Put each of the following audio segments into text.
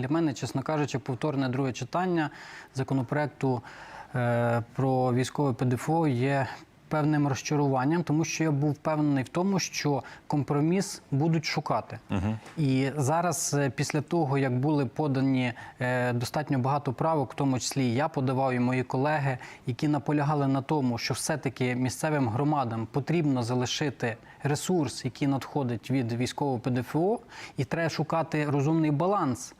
Для мене, чесно кажучи, повторне друге читання законопроекту е, про військове ПДФО є певним розчаруванням, тому що я був впевнений в тому, що компроміс будуть шукати. І зараз, е, після того, як були подані е, достатньо багато правок, в тому числі я подавав і мої колеги, які наполягали на тому, що все-таки місцевим громадам потрібно залишити ресурс, який надходить від військового ПДФО, і треба шукати розумний баланс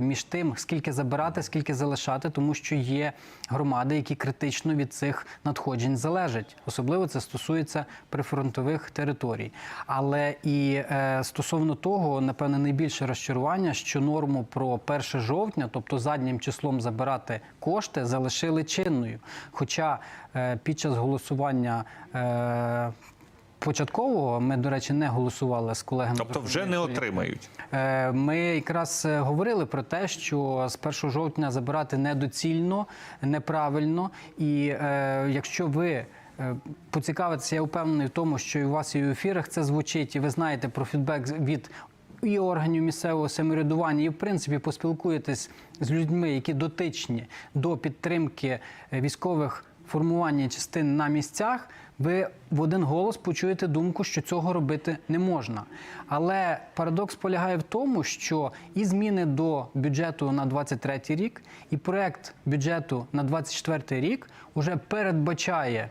між тим, скільки забирати, скільки залишати, тому що є громади, які критично від цих надходжень залежать. Особливо це стосується прифронтових територій. Але і е, стосовно того, напевне, найбільше розчарування, що норму про 1 жовтня, тобто заднім числом забирати кошти, залишили чинною. Хоча е, під час голосування. Початкового ми, до речі, не голосували з колегами. Тобто вже не отримають. Е, Ми якраз е, говорили про те, що з 1 жовтня забирати недоцільно, неправильно. І е, якщо ви поцікавитеся, я впевнений в тому, що і у вас і в ефірах це звучить, і ви знаєте про фідбек від і органів місцевого самоврядування, і в принципі поспілкуєтесь з людьми, які дотичні до підтримки військових формувань і частин на місцях. Ви в один голос почуєте думку, що цього робити не можна. Але парадокс полягає в тому, що і зміни до бюджету на 23 рік, і проект бюджету на 24 рік уже передбачає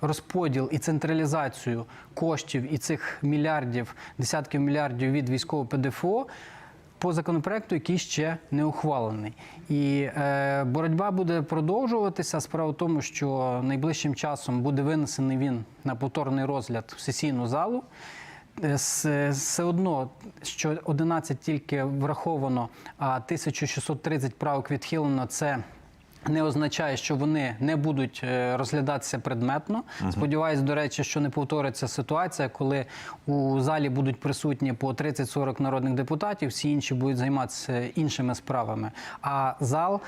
розподіл і централізацію коштів і цих мільярдів, десятків мільярдів від військового ПДФО по законопроекту, який ще не ухвалений. І е, боротьба буде продовжуватися. Справа в тому, що найближчим часом буде винесений він на повторний розгляд в сесійну залу. Е, Все одно, що 11 тільки враховано, а 1630 правок відхилено, це не означає, що вони не будуть е, розглядатися предметно. Сподіваюсь, до речі, що не повториться ситуація, коли у залі будуть присутні по 30-40 народних депутатів, всі інші будуть займатися іншими справами. А зал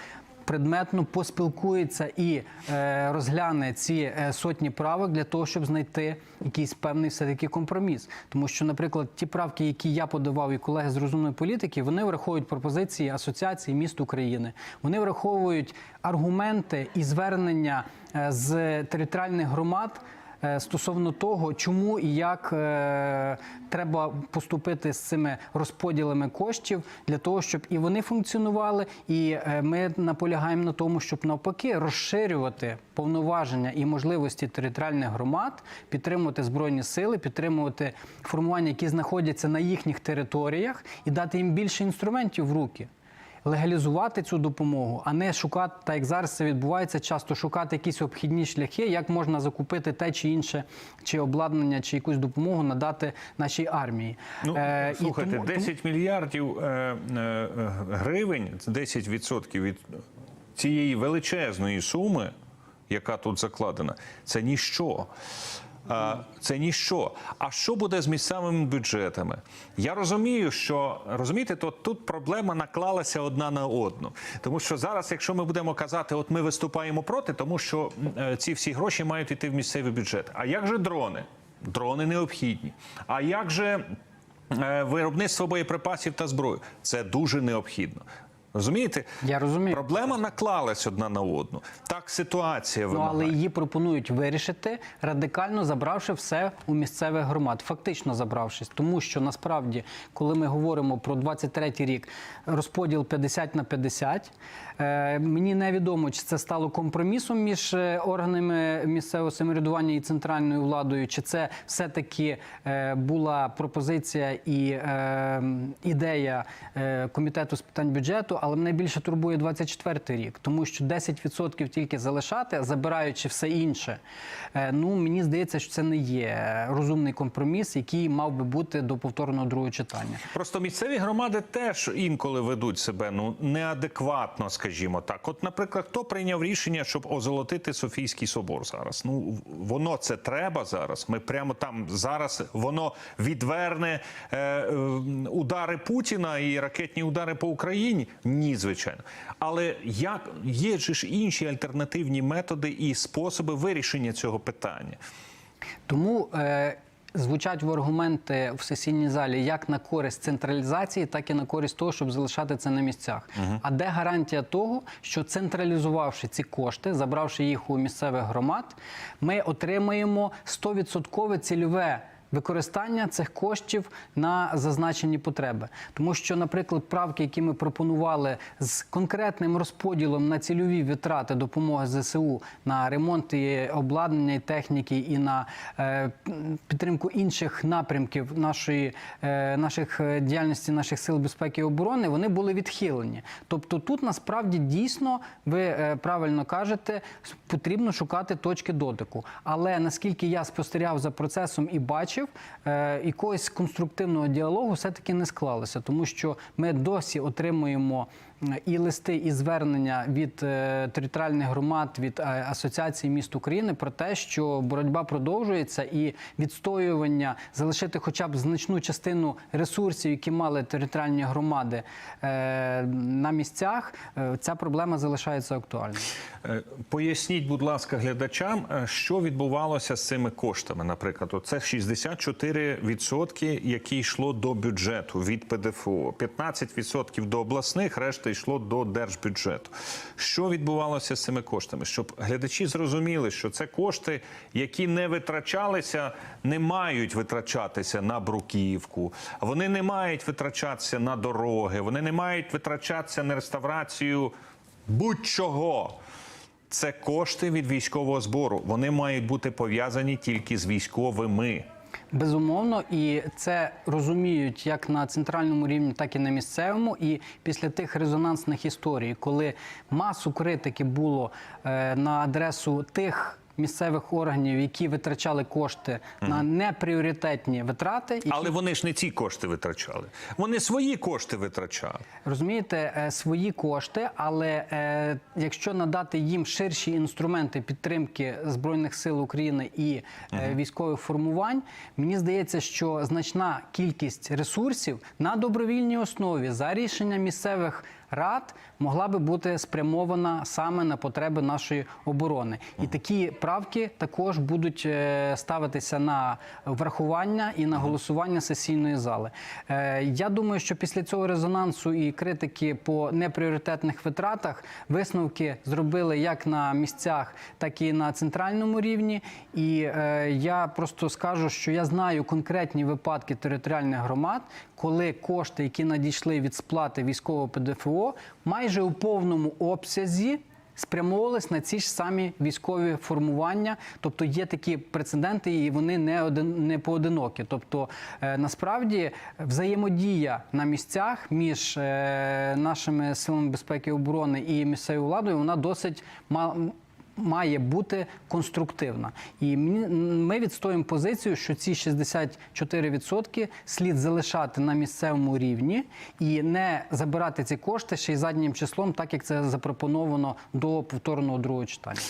предметно поспілкується і е, розгляне ці е, сотні правок для того, щоб знайти якийсь певний все-таки компроміс. Тому що, наприклад, ті правки, які я подавав і колеги з розумної політики, вони враховують пропозиції асоціації міст України. Вони враховують аргументи і звернення е, з територіальних громад. Е, Стосовно того, чому і як е, треба поступити з цими розподілами коштів для того, щоб і вони функціонували, і е, ми наполягаємо на тому, щоб навпаки розширювати повноваження і можливості територіальних громад, підтримувати збройні сили, підтримувати формування, які знаходяться на їхніх територіях, і дати їм більше інструментів в руки легалізувати цю допомогу, а не шукати, так як зараз це відбувається, часто шукати якісь обхідні шляхи, як можна закупити те чи інше, чи обладнання, чи якусь допомогу надати нашій армії. Ну, Е, і слухайте, тому- 10 мільярдів е, е, гривень, це 10% від цієї величезної суми, яка тут закладена, це ніщо. Це ніщо. А що буде з місцевими бюджетами? Я розумію, що розумієте, то тут проблема наклалася одна на одну. Тому що зараз, якщо ми будемо казати, от ми виступаємо проти, тому що е, ці всі гроші мають йти в місцевий бюджет. А як же дрони? Дрони необхідні. А як же е, виробництво боєприпасів та зброї? Це дуже необхідно. Розумієте? Я розумію. Проблема наклалась одна на одну. Так ситуація Ну, але її пропонують вирішити радикально забравши все у місцевих громад, фактично забравшись. Тому що насправді, коли ми говоримо про 23-й рік, розподіл 50 на 50, е, мені невідомо, чи це стало компромісом між е, органами місцевого самоврядування і центральною владою, чи це все-таки е, була пропозиція і е, ідея е, комітету з питань бюджету. Але мене більше турбує 24-й рік, тому що 10% тільки залишати, забираючи все інше. Е, Ну мені здається, що це не є розумний компроміс, який мав би бути до повторного другого читання. Просто місцеві громади теж інколи ведуть себе ну неадекватно, скажімо так. От, наприклад, хто прийняв рішення, щоб озолотити Софійський собор зараз? Ну воно це треба зараз. Ми прямо там зараз воно відверне е, е, удари Путіна і ракетні удари по Україні. Ні, звичайно. Але як є ж інші альтернативні методи і способи вирішення цього питання? Тому е, звучать в аргументи в сесійній залі як на користь централізації, так і на користь того, щоб залишати це на місцях. А де гарантія того, що централізувавши ці кошти, забравши їх у місцевих громад, ми отримаємо 100% цільове. Використання цих коштів на зазначені потреби, тому що, наприклад, правки, які ми пропонували з конкретним розподілом на цільові витрати допомоги ЗСУ на ремонт і обладнання і техніки, і на е, підтримку інших напрямків нашої е, наших е, діяльності наших сил безпеки і оборони, вони були відхилені. Тобто, тут насправді дійсно ви е, правильно кажете, потрібно шукати точки дотику. Але наскільки я спостерігав за процесом і бачив, е, якогось конструктивного діалогу все-таки не склалося, тому що ми досі отримуємо і листи, і звернення від е, територіальних громад, від е, Асоціації міст України про те, що боротьба продовжується, і відстоювання залишити хоча б значну частину ресурсів, які мали територіальні громади е, на місцях, ця проблема залишається актуальною. Поясніть, будь ласка, глядачам, що відбувалося з цими коштами. Наприклад, це 64%, які йшло до бюджету від ПДФО, 15% до обласних, решта йшло до держбюджету. Що відбувалося з цими коштами? Щоб глядачі зрозуміли, що це кошти, які не витрачалися, не мають витрачатися на бруківку, вони не мають витрачатися на дороги, вони не мають витрачатися на реставрацію будь-чого. Це кошти від військового збору. Вони мають бути пов'язані тільки з військовими. Безумовно, і це розуміють як на центральному рівні, так і на місцевому. І після тих резонансних історій, коли масу критики було е, на адресу тих. Місцевих органів, які витрачали кошти на непріоритетні витрати, які Але вони ж не ці кошти витрачали. Вони свої кошти витрачали. Розумієте, е, свої кошти, але е, якщо надати їм ширші інструменти підтримки збройних сил України і е, військових формувань, мені здається, що значна кількість ресурсів на добровільній основі за рішенням місцевих рад могла би бути спрямована саме на потреби нашої оборони. І такі правки також будуть е, ставитися на врахування і на голосування сесійної зали. Е, Я думаю, що після цього резонансу і критики по непріоритетних витратах висновки зробили як на місцях, так і на центральному рівні. І е, я просто скажу, що я знаю конкретні випадки територіальних громад, коли кошти, які надійшли від сплати військового ПДФО, майже у повному обсязі. Спрямовувались на ці ж самі військові формування, тобто є такі прецеденти, і вони не один не поодинокі. Тобто, е, насправді взаємодія на місцях між е, нашими силами безпеки і оборони і місцевою владою вона досить ма- має бути конструктивна. І ми відстоїмо позицію, що ці 64% слід залишати на місцевому рівні і не забирати ці кошти ще й заднім числом, так як це запропоновано до повторного другого читання.